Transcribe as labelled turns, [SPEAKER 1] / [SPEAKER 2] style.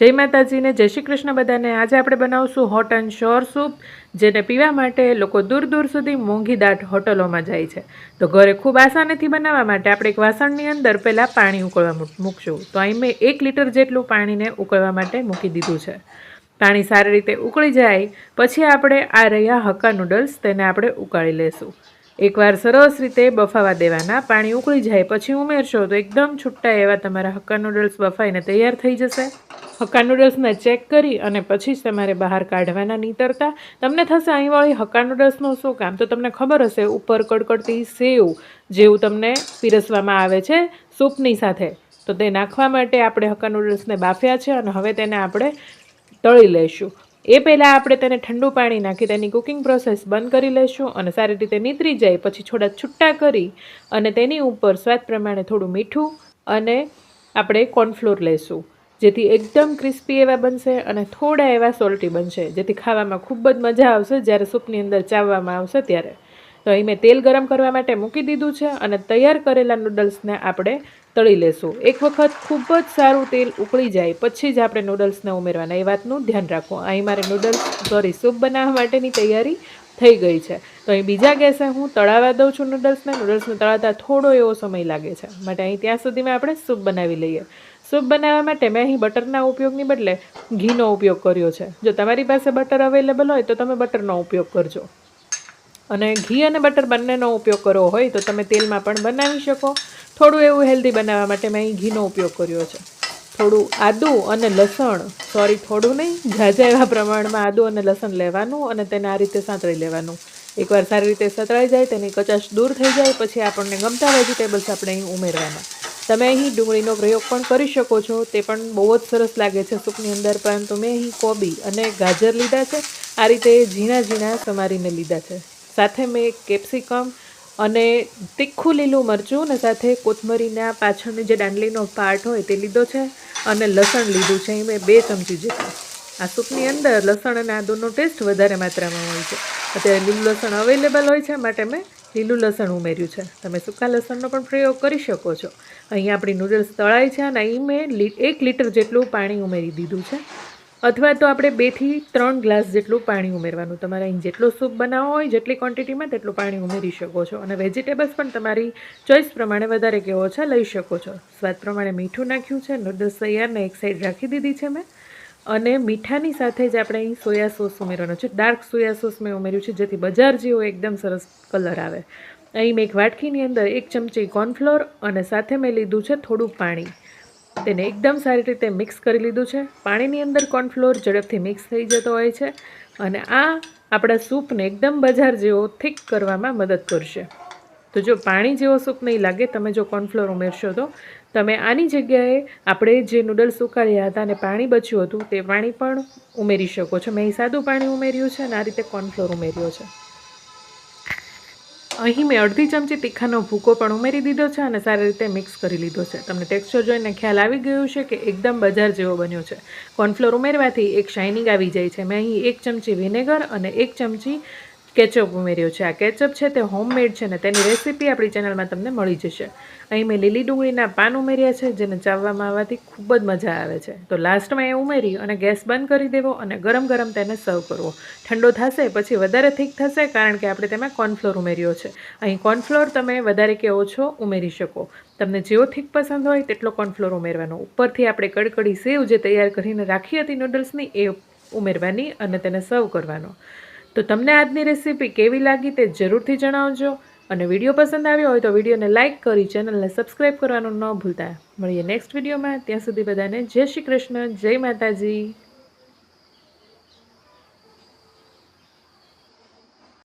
[SPEAKER 1] જય માતાજીને, જય શ્રી કૃષ્ણ બધાને. આજે આપણે બનાવશું હોટ એન્ડ શોર સૂપ જેને પીવા માટે લોકો દૂર દૂર સુધી મોંઘી દાટ હોટલોમાં જાય છે. તો ઘરે ખૂબ આસાનીથી બનાવવા માટે આપણે એક વાસણની અંદર પહેલાં પાણી ઉકળવા મૂકશું. તો અહીં મેં એક લીટર જેટલું પાણીને ઉકળવા માટે મૂકી દીધું છે. પાણી સારી રીતે ઉકળી જાય, પછી આપણે આ રહ્યા હક્કા નૂડલ્સ તેને આપણે ઉકાળી લેશું. એકવાર સરસ રીતે બફાવા દેવાના, પાણી ઉકળી જાય, પછી ઉમેરશો તો એકદમ છૂટા એવા તમારા હક્કા નૂડલ્સ બફાઈને તૈયાર થઈ જશે. હક્કા નૂડલ્સને ચેક કરી અને પછી જ તમારે બહાર કાઢવાના નીતરતા. તમને થશે અહીંવાળી હક્કા નૂડલ્સનું શું કામ? તો તમને ખબર હશે ઉપર કડકડતી સેવ જેવું તમને પીરસવામાં આવે છે સૂપની સાથે. તો તે નાખવા માટે આપણે હક્કા નૂડલ્સને બાફ્યા છે અને હવે તેને આપણે તળી લઈશું. એ પહેલાં આપણે તેને ઠંડુ પાણી નાખી તેની કુકિંગ પ્રોસેસ બંધ કરી લઈશું અને સારી રીતે નીતરી જાય, પછી થોડા છૂટા કરી અને તેની ઉપર સ્વાદ પ્રમાણે થોડું મીઠું અને આપણે કોર્નફ્લોર લઈશું. જેથી એકદમ ક્રિસ્પી એવા બનશે અને થોડા એવા સોલ્ટી બનશે, જેથી ખાવામાં ખૂબ જ મજા આવશે જ્યારે સૂપની અંદર ચાવવામાં આવશે ત્યારે. તો અહીં મેં તેલ ગરમ કરવા માટે મૂકી દીધું છે અને તૈયાર કરેલા નૂડલ્સને આપણે તળી લેશું. એક વખત ખૂબ જ સારું તેલ ઉકળી જાય પછી જ આપણે નૂડલ્સને ઉમેરવાના. એ વાતનું ધ્યાન રાખો અહીં મારે નૂડલ્સ સોરી સૂપ બનાવવા માટેની તૈયારી થઈ ગઈ છે. તો અહીં બીજા ગેસે હું તળાવા દઉં છું નૂડલ્સને નૂડલ્સને તળાતા થોડો એવો સમય લાગે છે. માટે અહીં ત્યાં સુધીમાં આપણે સૂપ બનાવી લઈએ. સૂપ બનાવવા માટે મેં અહીં બટરના ઉપયોગની બદલે ઘીનો ઉપયોગ કર્યો છે. જો તમારી પાસે બટર અવેલેબલ હોય તો તમે બટરનો ઉપયોગ કરજો. અને ઘી અને બટર બંનેનો ઉપયોગ કરવો હોય તો તમે તેલમાં પણ બનાવી શકો. થોડું એવું હેલ્ધી બનાવવા માટે મેં અહીં ઘીનો ઉપયોગ કર્યો છે. થોડું આદું અને લસણ, સોરી થોડું નહીં, ઝાઝા એવા પ્રમાણમાં આદું અને લસણ લેવાનું અને તેને આ રીતે સાંતળી લેવાનું. એકવાર સારી રીતે સતળાઈ જાય, તેની કચાશ દૂર થઈ જાય, પછી આપણને ગમતા વેજીટેબલ્સ આપણે અહીં ઉમેરવાના. તમે અહીં ડુંગળીનો પ્રયોગ પણ કરી શકો છો. તે પણ બહુ જ સરસ લાગે છે સૂપની અંદર, પરંતુ મેં અહીં કોબી અને ગાજર લીધા છે. આ રીતે ઝીણા ઝીણા સમારીને લીધા છે. સાથે મેં કેપ્સિકમ અને તીખું લીલું મરચું અને સાથે કોથમરીના પાછળની જે દાંડલીનો પાર્ટ હોય તે લીધો છે અને લસણ લીધું છે. એ મેં બે ચમચી જેટલું. આ સૂપની અંદર લસણ અને આદુનો ટેસ્ટ વધારે માત્રામાં હોય છે. અત્યારે લીલું લસણ અવેલેબલ હોય છે, માટે મેં લીલું લસણ ઉમેર્યું છે. તમે સૂકા લસણનો પણ પ્રયોગ કરી શકો છો. અહીં આપણી નૂડલ્સ તળાય છે અને અહીં મેં એક લીટર જેટલું પાણી ઉમેરી દીધું છે. અથવા તો આપણે બેથી ત્રણ ગ્લાસ જેટલું પાણી ઉમેરવાનું. તમારે અહીં જેટલો સૂપ બનાવવો હોય, જેટલી ક્વોન્ટિટીમાં તેટલું પાણી ઉમેરી શકો છો. અને વેજીટેબલ્સ પણ તમારી ચોઈસ પ્રમાણે વધારે કે ઓછા લઈ શકો છો. સ્વાદ પ્રમાણે મીઠું નાખ્યું છે. નૂડલ્સ તૈયારને એક સાઈડ રાખી દીધી છે મેં. અને મીઠાની સાથે જ આપણે અહીં સોયા સોસ ઉમેરવાનો છે. ડાર્ક સોયા સોસ મેં ઉમેર્યું છે, જેથી બજાર જેવો એકદમ સરસ કલર આવે. અહીં મેં એક વાટકીની અંદર એક ચમચી કોર્નફ્લોર અને સાથે મેં લીધું છે થોડું પાણી. તેને એકદમ સારી રીતે મિક્સ કરી લીધું છે. પાણીની અંદર કોર્નફ્લોર ઝડપથી મિક્સ થઈ જતો હોય છે અને આ આપણા સૂપને એકદમ બજાર જેવો થીક કરવામાં મદદ કરશે. તો જો પાણી જેવો સૂપ નહીં લાગે, તમે જો કોર્નફ્લોર ઉમેરશો તો તમે આની જગ્યાએ આપણે જે નૂડલ્સ ઉકાળ્યા હતા અને પાણી બચ્યું હતું તે પાણી પણ ઉમેરી શકો છો. મેં સાદું પાણી ઉમેર્યું છે અને આ રીતે કોર્નફ્લોર ઉમેર્યો છે. અહીં મેં અડધી ચમચી તીખાનો ભૂકો પણ ઉમેરી દીધો છે અને સારી રીતે મિક્સ કરી લીધો છે. તમને ટેક્સચર જોઈને ખ્યાલ આવી ગયું છે કે એકદમ બજાર જેવો બન્યો છે. કોર્નફ્લોર ઉમેરવાથી એક શાઇનિંગ આવી જાય છે. મેં અહીં એક ચમચી વિનેગર અને એક ચમચી કેચઅપ ઉમેર્યો છે. આ કેચઅપ છે તે હોમમેડ છે ને તેની રેસીપી આપણી ચેનલમાં તમને મળી જશે. અહીં મેં લીલી ડુંગળીના પાન ઉમેર્યા છે, જેને ચાવવામાં આવવાથી ખૂબ જ મજા આવે છે. તો લાસ્ટમાં એ ઉમેરી અને ગેસ બંધ કરી દેવો અને ગરમ ગરમ તેને સર્વ કરવો. ઠંડો થશે, પછી વધારે થીક થશે, કારણ કે આપણે તેમાં કોર્નફ્લોર ઉમેર્યો છે. અહીં કોર્નફ્લોર તમે વધારે કે ઓછો ઉમેરી શકો. તમને જેવો થીક પસંદ હોય તેટલો કોર્નફ્લોર ઉમેરવાનો. ઉપરથી આપણે કડકડી સેવ જે તૈયાર કરીને રાખી હતી નૂડલ્સની, એ ઉમેરવાની અને તેને સર્વ કરવાનો. તો તમને આજની રેસીપી કેવી લાગી તે જરૂરથી જણાવજો. અને વીડિયો પસંદ આવ્યો હોય તો વિડીયોને લાઇક કરી ચેનલને સબસ્ક્રાઈબ કરવાનું ન ભૂલતા. મળીએ નેક્સ્ટ વિડીયોમાં ત્યાં સુધી બધાને જય શ્રી કૃષ્ણ, જય માતાજી.